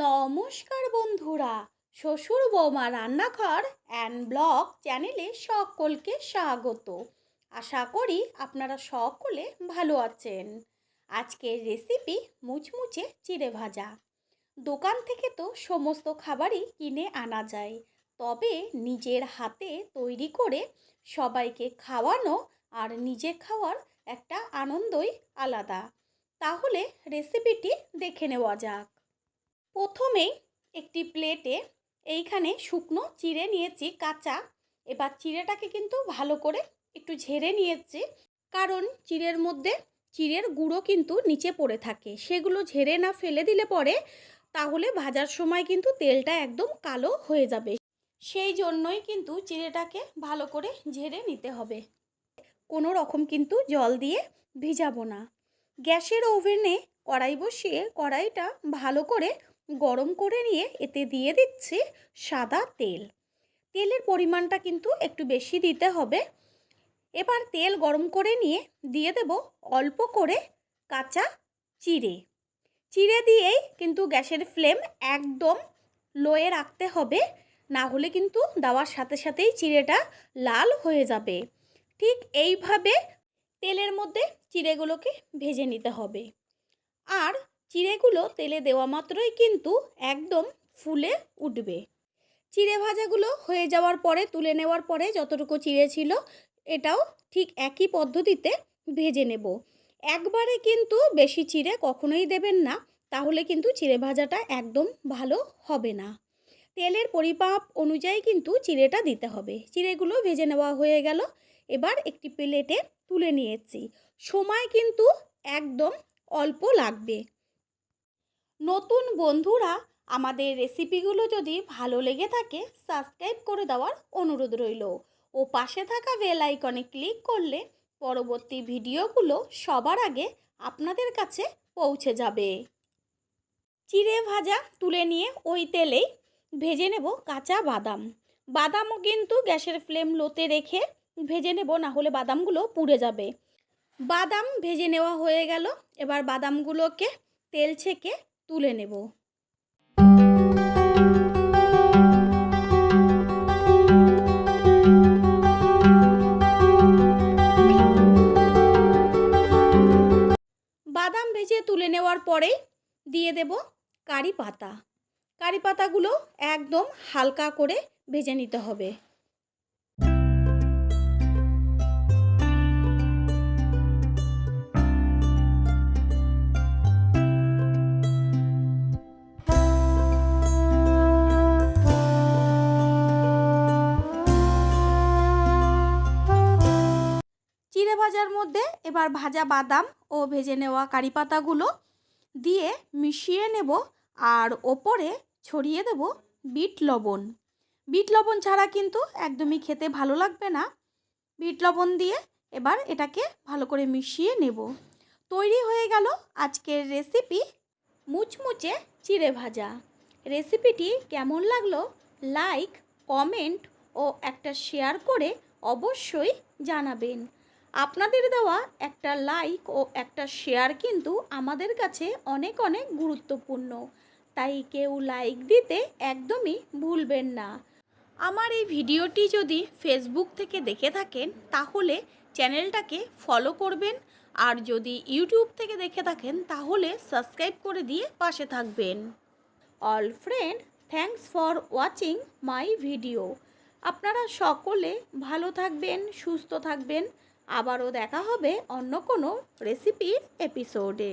নমস্কার বন্ধুরা, শ্বশুর বৌমা রান্নাঘর অ্যান্ড ব্লগ চ্যানেলে সকলকে স্বাগত। আশা করি আপনারা সকলে ভালো আছেন। আজকের রেসিপি মুচমুচে চিড়ে ভাজা। দোকান থেকে তো সমস্ত খাবারই কিনে আনা যায়, তবে নিজের হাতে তৈরি করে সবাইকে খাওয়ানো আর নিজে খাওয়ার একটা আনন্দই আলাদা। তাহলে রেসিপিটি দেখে নেওয়া যাক। প্রথমেই একটি প্লেটে এইখানে শুকনো চিড়ে নিয়েছি, কাঁচা। এবার চিড়েটাকে কিন্তু ভালো করে একটু ঝেড়ে নিয়েছি, কারণ চিড়ের মধ্যে চিড়ের গুঁড়ো কিন্তু নিচে পড়ে থাকে। সেগুলো ঝেড়ে না ফেলে দিলে পরে তাহলে ভাজার সময় কিন্তু তেলটা একদম কালো হয়ে যাবে। সেই জন্যই কিন্তু চিড়েটাকে ভালো করে ঝেড়ে নিতে হবে। কোনো রকম কিন্তু জল দিয়ে ভিজাবো না। গ্যাসের ওভেনে কড়াই বসিয়ে কড়াইটা ভালো করে গরম করে নিয়ে এতে দিয়ে দিচ্ছি সাদা তেল। তেলের পরিমাণটা কিন্তু একটু বেশি দিতে হবে। এবার তেল গরম করে নিয়ে দিয়ে দেব অল্প করে কাঁচা চিড়ে। চিড়ে দিয়েই কিন্তু গ্যাসের ফ্লেম একদম লোয়ে রাখতে হবে, না হলে কিন্তু দেওয়ার সাথে সাথেই চিড়েটা লাল হয়ে যাবে। ঠিক এইভাবে তেলের মধ্যে চিড়েগুলোকে ভেজে নিতে হবে। আর চিড়েগুলো তেলে দেওয়া মাত্রই কিন্তু একদম ফুলে উঠবে। চিড়ে ভাজাগুলো হয়ে যাওয়ার পরে, তুলে নেওয়ার পরে যতটুকু চিড়ে ছিল, এটাও ঠিক একই পদ্ধতিতে ভেজে নেব। একবারে কিন্তু বেশি চিড়ে কখনোই দেবেন না, তাহলে কিন্তু চিড়ে ভাজাটা একদম ভালো হবে না। তেলের পরিমাপ অনুযায়ী কিন্তু চিড়েটা দিতে হবে। চিড়েগুলো ভেজে নেওয়া হয়ে গেল, এবার একটি প্লেটে তুলে নিয়েছি। সময় কিন্তু একদম অল্প লাগবে। নতুন বন্ধুরা, আমাদের রেসিপিগুলো যদি ভালো লেগে থাকে, সাবস্ক্রাইব করে দেওয়ার অনুরোধ রইল। ও পাশে থাকা বেল আইকনে ক্লিক করলে পরবর্তী ভিডিওগুলো সবার আগে আপনাদের কাছে পৌঁছে যাবে। চিড়ে ভাজা তুলে নিয়ে ওই তেলেই ভেজে নেব কাঁচা বাদাম। বাদামও কিন্তু গ্যাসের ফ্লেম লোতে রেখে ভেজে নেব, না হলে বাদামগুলো পুড়ে যাবে। বাদাম ভেজে নেওয়া হয়ে গেল। এবার বাদামগুলোকে তেল ছেঁকে তুলে নেব। বাদাম ভেজে তুলে নেওয়ার পরে দিয়ে দেব কারি পাতা। কারি পাতাগুলো একদম হালকা করে ভেজে নিতে হবে। চিড়ে ভাজার মধ্যে এবার ভাজা বাদাম ও ভেজে নেওয়া কারি পাতাগুলো দিয়ে মিশিয়ে নেব আর ওপরে ছড়িয়ে দেব বিট লবণ। বিট লবণ ছাড়া কিন্তু একদমই খেতে ভালো লাগবে না। বিট লবণ দিয়ে এবার এটাকে ভালো করে মিশিয়ে নেব। তৈরি হয়ে গেল আজকের রেসিপি মুচমুচে চিড়ে ভাজা। রেসিপিটি কেমন লাগল লাইক, কমেন্ট ও একটা শেয়ার করে অবশ্যই জানাবেন। আপনাদের দেওয়া একটা লাইক ও একটা শেয়ার কিন্তু আমাদের কাছে অনেক অনেক গুরুত্বপূর্ণ। তাই কেউ লাইক দিতে একদমই ভুলবেন না। আমার এই ভিডিওটি যদি ফেসবুক থেকে দেখে থাকেন, তাহলে চ্যানেলটাকে ফলো করবেন। আর যদি ইউটিউব থেকে দেখে থাকেন, তাহলে সাবস্ক্রাইব করে দিয়ে পাশে থাকবেন। All friend thanks for watching my video আপনারা সকলে ভালো থাকবেন, সুস্থ থাকবেন। আবারও দেখা হবে অন্য কোনো রেসিপির এপিসোডে